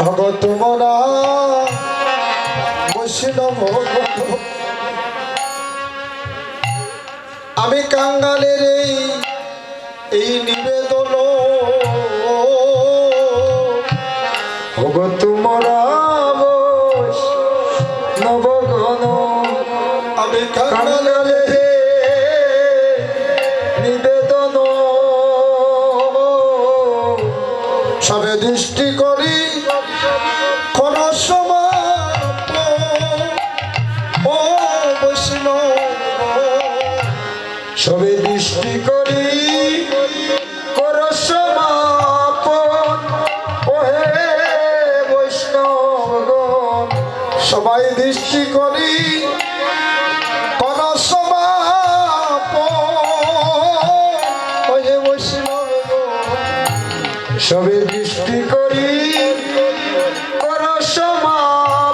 ভগ তোমরা বৈষ্ণব আমি কাঙ্গালের এই এই নিবেদন। ভগ তোমরা নবগণ। আমি কাঙ্গালের নিবেদন। সবে দৃষ্টি করি সবে দৃষ্টি করি সবাই দৃষ্টি করি কোন সমাপ সবে দৃষ্টি করি কোন সমাপ